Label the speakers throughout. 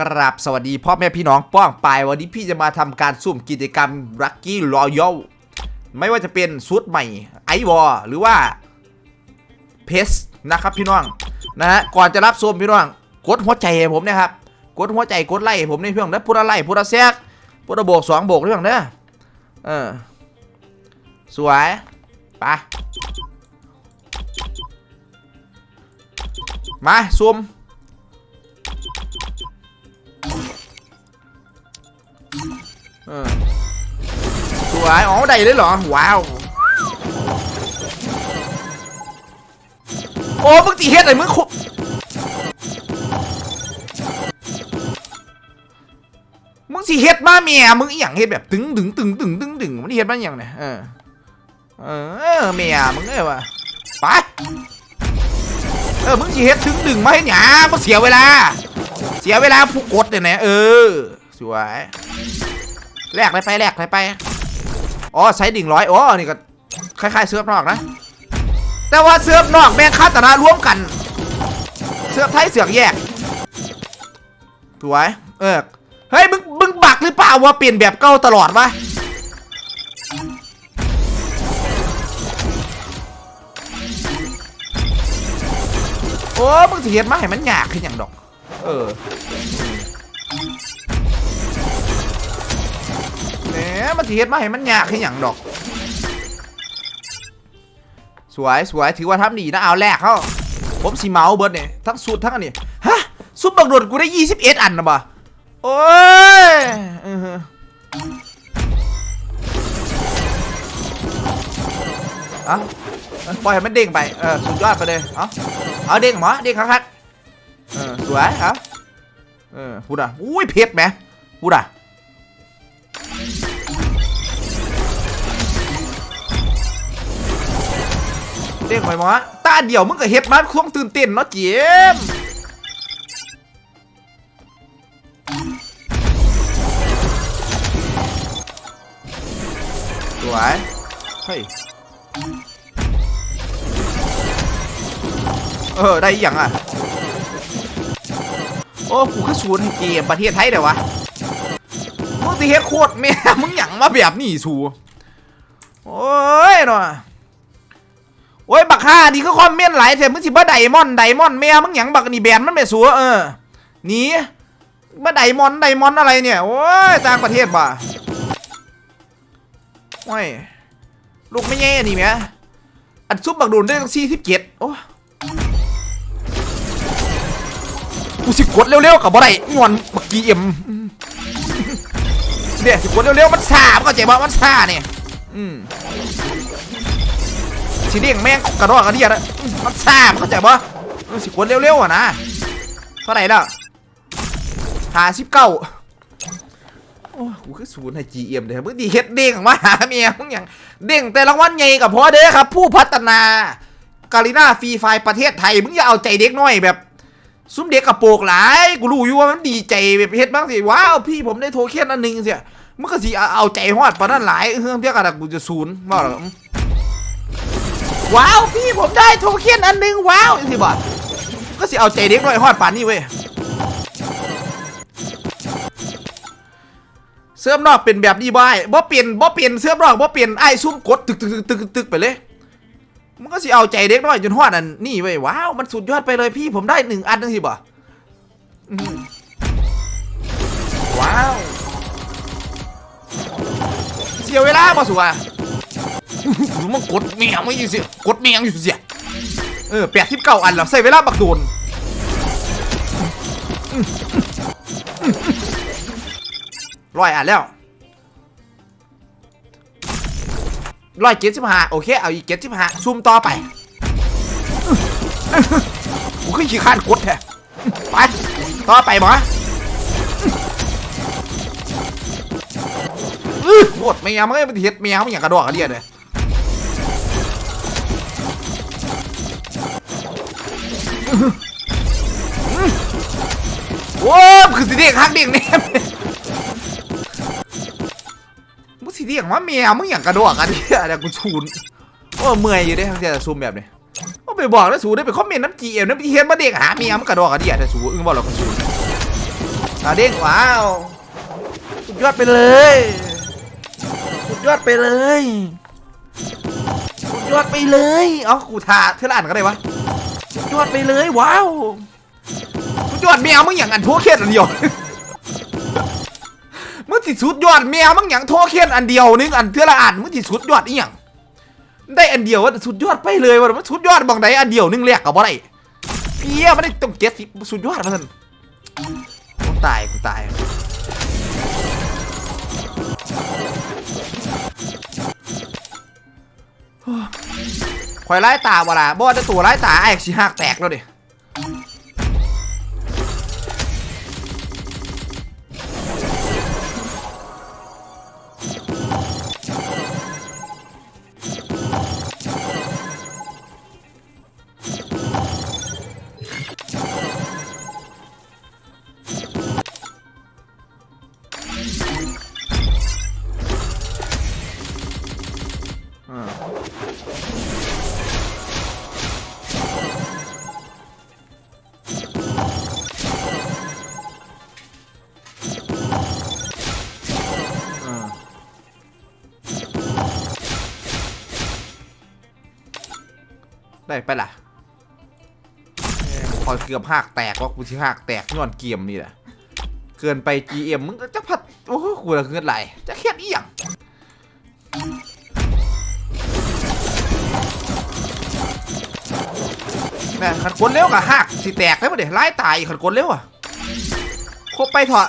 Speaker 1: กราบสวัสดีพ่อแม่พี่น้องป้องปายวันนี้พี่จะมาทำการสุ่มกิจกรรม Lucky Royal ไม่ว่าจะเป็นชุดใหม่ไอวอหรือว่าเพสนะครับพี่น้องนะฮะก่อนจะรับชมพี่น้อง กดหัวใจให้ผมนะครับ กดหัวใจกดไลค์ให้ผมในเพื่อนนะพุทธไลค์พุทธแซกพุทธโบกสองโบกเรื่องเด้อเออสวยไปมาซุ่ม สวย อ๋อ ได้เลยเหรอ ว้าว โอ้มึงตีเฮ็ดอะไรมึงคุมึงสิเฮ็ดมาเมียมึงอหย่างเฮ็ดแบบตึงตึงตึงตึงตึงตึงมันเฮ็ดมาอย่างเนี่ยเออ เออเมียมึงเอ้ยวะไป เออ มึงสิเฮ็ดตึงตึงมาให้หยามึงเสียเวลา เสียเวลาผู้กดเนี่ยนะเออ สวย แลกไปไปแลกไปไปอ๋อใช้ดิ่งร้อยอ๋อนี่ก็คล้ายๆเสื้อนอกนะ แต่ว่าเสื้อนอกแม่งคาตนาร่วมกัน เสื้อไทยเสือกแยกสวยเออเฮ้ยมึงมึงบักหรือเปล่าว่าเปลี่ยนแบบเก่าตลอดวะโอ้มึงเสิเห็นมาให้มันยากขึ้นอย่างดอก เออ แหมมันสิเฮ็ดมาให้มันยากขึ้นอย่างดอก สวยสวยถือว่าทำดีนะเอาแรกเขาผมสีเมาเบิร์ดเนี่ยทั้งสูตรทั้งอันนี้ฮะซุปบักโดดกูได้21อันนะบ่โอ้ยอือฮึเอาปล่อยให้มันเด้งไปเออสุดยอดไปเลยเอาเอาเด้งหมอเด้งคักๆเออสวยเอาเออพูดอะอุ้ยเพชรไหมพูดอะ เด้งไปหมอตาเดี่ยวมึงก็เฮ็ดมาควงตื่นเต้นเนาะเจมสวยเฮ้ยเออได้อีหยังอะ โอ้กูคือศูนย์ให้เกมประเทศไทยเดี๋ยววะมึงสิเฮ็ดโคตรแม่มึงหยังมาแบบนี้สูโอ้ยเนาะ โอ้ยบักห่านี่ก็คอมเมนต์หลายแต่มึงสิบ่ไดมอนไดมอนแม่มึงหยังบักนี่แบนมันไม่สัวเออหนีบ่ไดมอนไดมอนอะไรเนี่ยโอ้ยต่างประเทศบ่โอ้ยลูกไม่แย่นี่แม่อันซุปบักโดนได้ตั้งสี่สิบเจ็ดโอ้กูสิกดเร็วๆกับบ่ได้งอนบักกีเอ็มเดี๋ยวสิกดเร็วๆมันซ่ามันก็ใจบ่มันซ่าเนี่ยอืม สีเด้งแม่งกระดอกกระเดียดอะมันซ่ามันเข้าใจปะมันสิกดเร็วๆอะนะเท่าไหร่ล้วหาสิบเก้าโอ้กูคือศูนย์ให้จีเอ็มเด้อมึงดีเฮ็ดเด้งมาหาเมียมึงอย่างเด้งแต่รางวัลใหญ่กับพ่อเด้อครับ ผู้พัฒนาการีนาฟรีไฟประเทศไทยมึงอย่าเอาใจเด็กน้อยแบบ ซุ้มเด็กกระโปรงหลายกูรู้อยู่ว่ามันดีใจแบบเฮ็ดบ้างสิว้าวพี่ผมได้โทเค็นอันนึงเสียมันก็สิเอาใจฮอดปานนั้นหลายเฮืองเพียกันกูจะศูนย์ว่าหรอ ว้าวพี่ผมได้โทเค็นอันหนึงว้าวสิบ่ะก็สิเอาใจเด็กหน่อยฮอดป่านนี้เว้ยเสื้อนอกเป็นแบบนี้บ่ไอ้บ่เปลี่ยนบ่เปลี่ยนเสื้อนอกบ่เปลี่ยนไอ้ซุ่มกดตึกตึกตึกตึกไปเลยมันก็สิเอาใจเด็กน้อยจนฮอดอันนี่เว้ยว้าวมันสุดยอดไปเลยพี่ผมได้หนึ่งอันนึงสิบ่ว้าวเสียเวลาบ่สุวะ มากดเมียไม่อยู่เสียกดเมียอยู่เสียเออแปดสิบเก้าอันแล้วใส่เวลาบักโดนร้อยอันแล้วร้อยเจ็ดสิบห้าโอเค เอาอีกเจ็ดสิบห้าซูมต่อไปกูขึ้นขี้ข้านกดแท้ไปต่อไปหมอโคตรเมียมึงไอ้มันเห็ดเมียมึงอย่างกระดอกกระเดียดเลย โอ้คือสิเดียงฮักเดียงเนี่ยมึงสิเดียงว่าเมียมึงอย่างกระโดดกันเนี่ยเดี๋ยวกูชูนโอ้เมื่อยอยู่เด้ทั้งแต่ซูมแบบนี้ก็ไปบอกนะสูได้ไปคอมเมนต์น้ำจีเอ็มน้ำจีเฮนมาเด็กหาเมียมึงกระโดดกันเดียแต่สูอึ้งบอกเรากระสูนอะเด้งว้าวสุดยอดไปเลยสุดยอดไปเลยสุดยอดไปเลยเอ้ากูทาเท่าอ่านก็ได้วะ ยอดไปเลยว้าวสุดยอดแมวมึงอย่างอันโทเค็นอันเดียวมึงติสุดยอดแมวมึงอย่างโทเค็นอันเดียวนึงอันเท่าอ่านมึงติสุดยอดอีหยังได้อันเดียวว่าสุดยอดไปเลยว่ามันสุดยอดบางใดอันเดียวนึงแรกกับว่าไรเพี้ยไม่ได้ต้องเจ็ดสิสุดยอดมาสันตายกูตาย อยไล่ตาบ่ล่ะบ่จะตัวไล่ตาไอ้สิหักแตกแล้วดิ ได้ไปล่ะคอยเกือบหักแตกว่ากูสิหักแตกย้อนเกมนี่แหละเกินไป GM มึงจะพัดโอ้โหกูละเงินไหลจะเครียดอีหยังแม่ขันกลเร็วกับหักสิแตกได้ปะเดี๋ยวไล่ตายขันกลเร็วอะครบไปเถอะ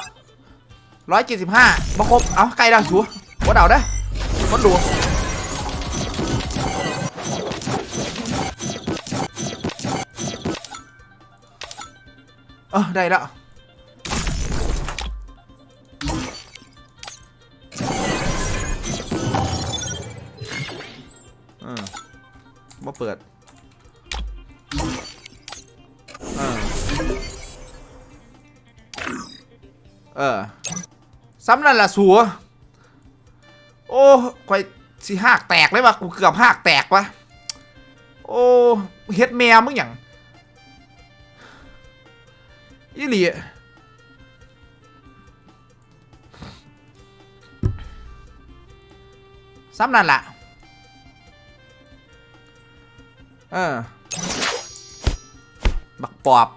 Speaker 1: ร้อยเจ็ดสิบห้ามาครบ เอาไกลดังชัววัดเอาได้อวัดหลวง เออได้แล้วอ่าเปิดอ่าเออซ้ำนั่นล่ะสัว โอ้ข่อยสิหักแตกเลยวะกูเกือบหักแตกวะโอ้เฮ็ดแมวมึงอย่าง ยี่หลีซ้ำนั่นละเออ บักปอบ